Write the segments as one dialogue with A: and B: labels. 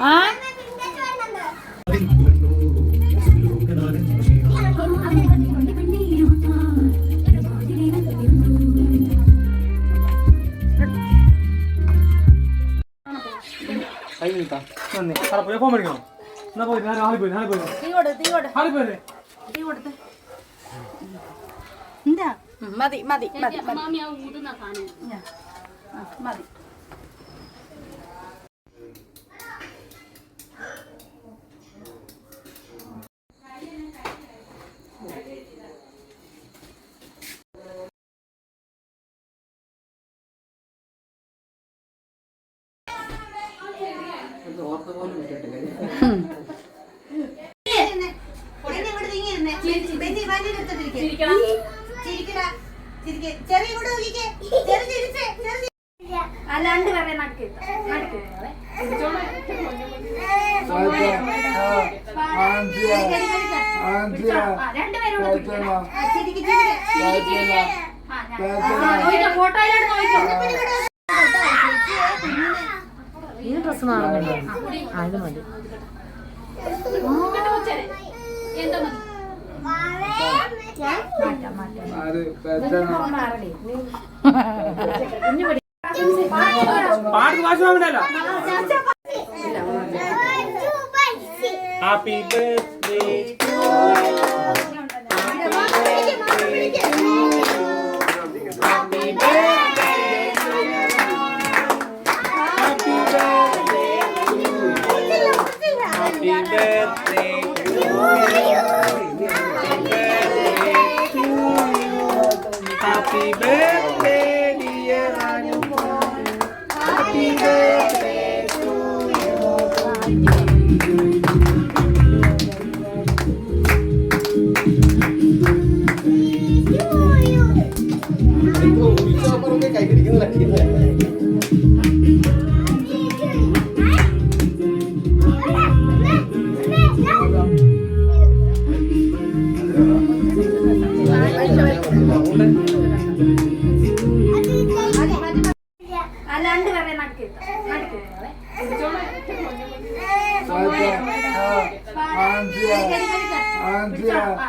A: ആ
B: കൈ നീട്ടാ. നന്ദി അവിടെ പോയി ഫോൺ മേടിക്കണോ? എന്നാ പോയി ഞാൻ ഹാളി പോയി ഹാളി പോയി. ഹാളി പോയി
A: തീ കൊടുത്ത്. എന്താ മതി മതി മതി മതി.
C: മാമി ആ ഊതുന്ന സാധനം
A: ഞാ. ആ, മതി അല്ലാണ്ട് വേറെ
D: ഈ ഡ്രസ് ഇത് മതി.
C: എന്താ മതി?
A: മാറ്റാം മാറ്റാം
B: പാട്ട് ഭാഷ ഹാപ്പി ബർത്ത്ഡേ Happy ഹാപ്പി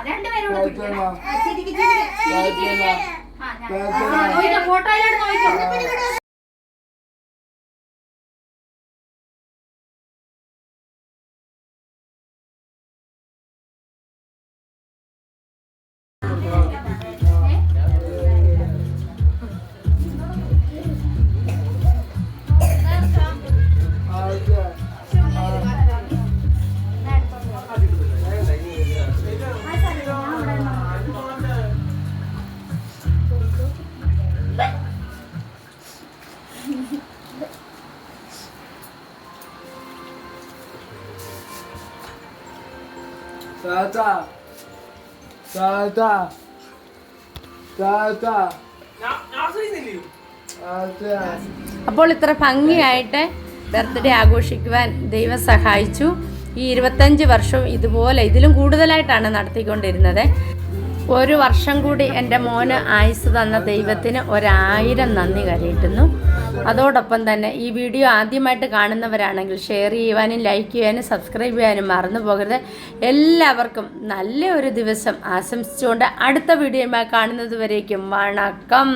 A: രണ്ടുപേരും ഫോട്ടോയിലോട്ട് നോക്കിക്കോ
E: Tata. Tata. Tata.
D: അപ്പോൾ ഇത്ര ഭംഗിയായിട്ട് ബർത്ത്ഡേ ആഘോഷിക്കുവാൻ ദൈവം സഹായിച്ചു ഈ ഇരുപത്തഞ്ച് വർഷം ഇതുപോലെ ഇതിലും കൂടുതലായിട്ടാണ് നടത്തിക്കൊണ്ടിരുന്നത് ഒരു വർഷം കൂടി എന്റെ മോന് ആയുസ് തന്ന ദൈവത്തിന് ഒരായിരം നന്ദി കരയിട്ടുന്നു. അതോടൊപ്പം തന്നെ ഈ വീഡിയോ ആദ്യമായിട്ട് കാണുന്നവരാണെങ്കിൽ ഷെയർ ചെയ്യുവാനും ലൈക്ക് ചെയ്യാനും സബ്സ്ക്രൈബ് ചെയ്യാനും മറന്നു പോകരുത്. എല്ലാവർക്കും നല്ല ഒരു ദിവസം ആശംസിച്ചുകൊണ്ട് അടുത്ത വീഡിയോയുമായി കാണുന്നത് വരേക്കും. വണക്കം.